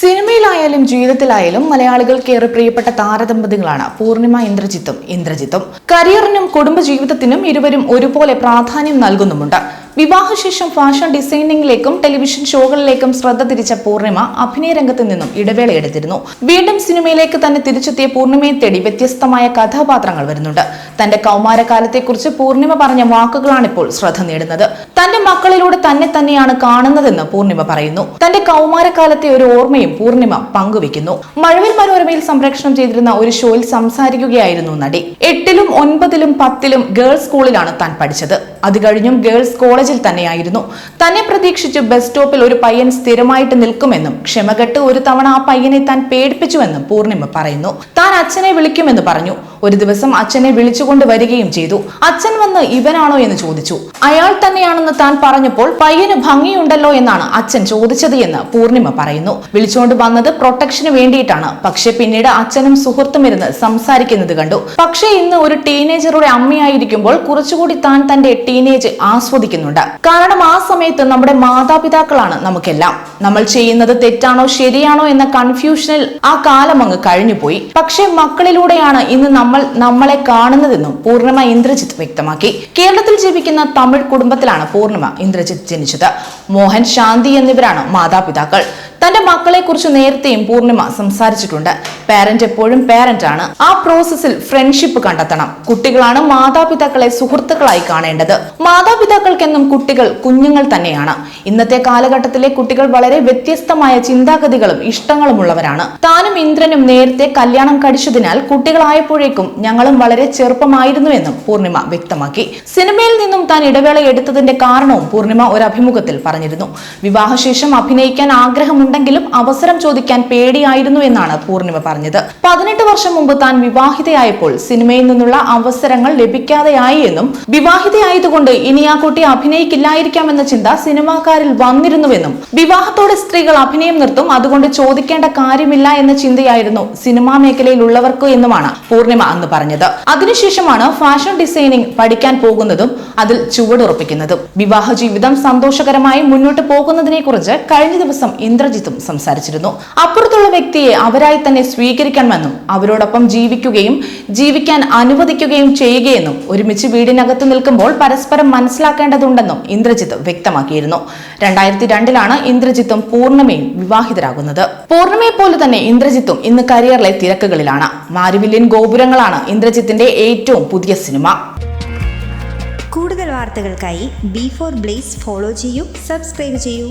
സിനിമയിലായാലും ജീവിതത്തിലായാലും മലയാളികൾക്ക് ഏറെ പ്രിയപ്പെട്ട താരദമ്പതികളാണ് പൂർണിമ ഇന്ദ്രജിത്തും ഇന്ദ്രജിത്തും. കരിയറിനും കുടുംബജീവിതത്തിനും ഇരുവരും ഒരുപോലെ പ്രാധാന്യം നൽകുന്നുമുണ്ട്. വിവാഹശേഷം ഫാഷൻ ഡിസൈനിങ്ങിലേക്കും ടെലിവിഷൻ ഷോകളിലേക്കും ശ്രദ്ധ തിരിച്ച പൂർണിമ അഭിനയ രംഗത്ത് നിന്നും ഇടവേള എടുത്തിരുന്നു. വീണ്ടും സിനിമയിലേക്ക് തന്നെ തിരിച്ചെത്തിയ പൂർണിമയെ തേടി വ്യത്യസ്തമായ കഥാപാത്രങ്ങൾ വരുന്നുണ്ട്. തന്റെ കൗമാരകാലത്തെക്കുറിച്ച് പൂർണിമ പറഞ്ഞ വാക്കുകളാണിപ്പോൾ ശ്രദ്ധ നേടുന്നത്. തന്റെ മക്കളിലൂടെ തന്നെ തന്നെയാണ് കാണുന്നതെന്ന് പൂർണിമ പറയുന്നു. തന്റെ കൗമാരകാലത്തെ ഒരു ഓർമ്മയും പൂർണിമ പങ്കുവെക്കുന്നു മഴവിൽ മനോരമയിൽ സംപ്രേഷണം ചെയ്തിരുന്ന ഒരു ഷോയിൽ സംസാരിക്കുകയായിരുന്നു നടി. എട്ടിലും ഒൻപതിലും പത്തിലും ഗേൾസ് സ്കൂളിലാണ് താൻ പഠിച്ചത്. അത് കഴിഞ്ഞും ഗേൾസ് കോളേജിൽ തന്നെയായിരുന്നു. തന്നെ പ്രതീക്ഷിച്ച് ബസ് സ്റ്റോപ്പിൽ ഒരു പയ്യൻ സ്ഥിരമായിട്ട് നിൽക്കുമെന്നും ക്ഷമകെട്ട് ഒരു തവണ ആ പയ്യനെ താൻ പേടിപ്പിച്ചുവെന്നും പൂർണിമ പറയുന്നു. താൻ അച്ഛനെ വിളിക്കുമെന്ന് പറഞ്ഞു. ഒരു ദിവസം അച്ഛനെ വിളിച്ചുകൊണ്ട് വരികയും ചെയ്തു. അച്ഛൻ വന്ന് ഇവനാണോ എന്ന് ചോദിച്ചു. അയാൾ തന്നെയാണെന്ന് താൻ പറഞ്ഞപ്പോൾ പയ്യന് ഭംഗിയുണ്ടല്ലോ എന്നാണ് അച്ഛൻ ചോദിച്ചത് എന്ന് പൂർണിമ പറയുന്നു. വിളിച്ചുകൊണ്ട് വന്നത് പ്രൊട്ടക്ഷന് വേണ്ടിയിട്ടാണ്. പക്ഷെ പിന്നീട് അച്ഛനും സുഹൃത്തും ഇരുന്ന് സംസാരിക്കുന്നത് കണ്ടു. പക്ഷേ ഇന്ന് ഒരു ടീനേജറുടെ അമ്മയായിരിക്കുമ്പോൾ കുറച്ചുകൂടി താൻ തന്റെ ടീനേജ് ആസ്വദിക്കുന്നുണ്ട്. കാരണം ആ സമയത്ത് നമ്മുടെ മാതാപിതാക്കളാണ് നമുക്കെല്ലാം. നമ്മൾ ചെയ്യുന്നത് തെറ്റാണോ ശരിയാണോ എന്ന കൺഫ്യൂഷനിൽ ആ കാലം അങ്ങ് കഴിഞ്ഞുപോയി. പക്ഷെ മക്കളിലൂടെയാണ് ഇന്ന് നമ്മൾ നമ്മളെ കാണുന്നതെന്നും പൂർണിമ ഇന്ദ്രജിത്ത് വ്യക്തമാക്കി. കേരളത്തിൽ ജീവിക്കുന്ന തമിഴ് കുടുംബത്തിലാണ് പൂർണിമ ഇന്ദ്രജിത്ത് ജനിച്ചത്. മോഹൻ ശാന്തി എന്നിവരാണ് മാതാപിതാക്കൾ. തന്റെ മക്കളെ കുറിച്ച് നേരത്തെയും പൂർണിമ സംസാരിച്ചിട്ടുണ്ട്. പാരന്റ് എപ്പോഴും പാരന്റ് ആണ്. ആ പ്രോസസ്സിൽ ഫ്രണ്ട്ഷിപ്പ് കണ്ടെത്തണം. കുട്ടികളാണ് മാതാപിതാക്കളെ സുഹൃത്തുക്കളായി കാണേണ്ടത്. മാതാപിതാക്കൾക്കെന്നും കുട്ടികൾ കുഞ്ഞുങ്ങൾ തന്നെയാണ്. ഇന്നത്തെ കാലഘട്ടത്തിലെ കുട്ടികൾ വളരെ വ്യത്യസ്തമായ ചിന്താഗതികളും ഇഷ്ടങ്ങളും ഉള്ളവരാണ് താനും ഇന്ദ്രനും നേരത്തെ കല്യാണം കഴിച്ചതിനാൽ കുട്ടികളായപ്പോഴേക്കും ഞങ്ങളും വളരെ ചെറുപ്പമായിരുന്നുവെന്നും പൂർണിമ വ്യക്തമാക്കി. സിനിമയിൽ നിന്നും താൻ ഇടവേള എടുത്തതിന്റെ കാരണവും പൂർണിമ ഒരു അഭിമുഖത്തിൽ പറഞ്ഞിരുന്നു. വിവാഹശേഷം അഭിനയിക്കാൻ ആഗ്രഹമുണ്ടെങ്കിലും അവസരം ചോദിക്കാൻ പേടിയായിരുന്നു എന്നാണ് പൂർണിമ പറഞ്ഞത്. പതിനെട്ട് വർഷം മുമ്പ് താൻ വിവാഹിതയായപ്പോൾ സിനിമയിൽ നിന്നുള്ള അവസരങ്ങൾ ലഭിക്കാതെയായി എന്നും വിവാഹിതയായതുകൊണ്ട് ഇനി ആ കുട്ടി അഭിനയിക്കില്ലായിരിക്കാമെന്ന ചിന്ത സിനിമാക്കാരിൽ വന്നിരുന്നുവെന്നും വിവാഹത്തോടെ സ്ത്രീകൾ അഭിനയം നിർത്തും അതുകൊണ്ട് ചോദിക്കേണ്ട കാര്യമില്ല എന്ന ചിന്തയായിരുന്നു സിനിമാ മേഖലയിൽ ഉള്ളവർക്ക് എന്നുമാണ് പൂർണിമ അന്ന് പറഞ്ഞത്. അതിനുശേഷമാണ് ഫാഷൻ ഡിസൈനിങ് പഠിക്കാൻ പോകുന്നതും അതിൽ ചുവടുറപ്പിക്കുന്നതും. വിവാഹ ജീവിതം സന്തോഷകരമായി മുന്നോട്ട് പോകുന്നതിനെ കുറിച്ച് കഴിഞ്ഞ ദിവസം ഇന്ദ്രജിത്തും സംസാരിച്ചിരുന്നു. അപ്പുറത്തുള്ള വ്യക്തിയെ അവരായി തന്നെ സ്വീകരിക്കണമെന്നും അവരോടൊപ്പം ജീവിക്കുകയും ജീവിക്കാൻ അനുവദിക്കുകയും ചെയ്യുകയെന്നും ഒരുമിച്ച് വീടിനകത്ത് നിൽക്കുമ്പോൾ പരസ്പരം മനസ്സിലാക്കേണ്ടതുണ്ടെന്നും ഇന്ദ്രജിത്ത് വ്യക്തമാക്കിയിരുന്നു. രണ്ടായിരത്തി രണ്ടിലാണ് ഇന്ദ്രജിത്തും പൂർണമയും വിവാഹിതരാകുന്നത്. പൂർണമയെ പോലെ തന്നെ ഇന്ദ്രജിത്തും ഇന്ന് കരിയറിലെ തിരക്കുകളിലാണ്. മാരുവില്യൻ ഗോപുരങ്ങളാണ് ഇന്ദ്രജിത്തിന്റെ ഏറ്റവും പുതിയ സിനിമ. കൂടുതൽ വാർത്തകൾക്കായി ബി ഫോർ ബ്ലേസ് ഫോളോ ചെയ്യൂ സബ്സ്ക്രൈബ് ചെയ്യൂ.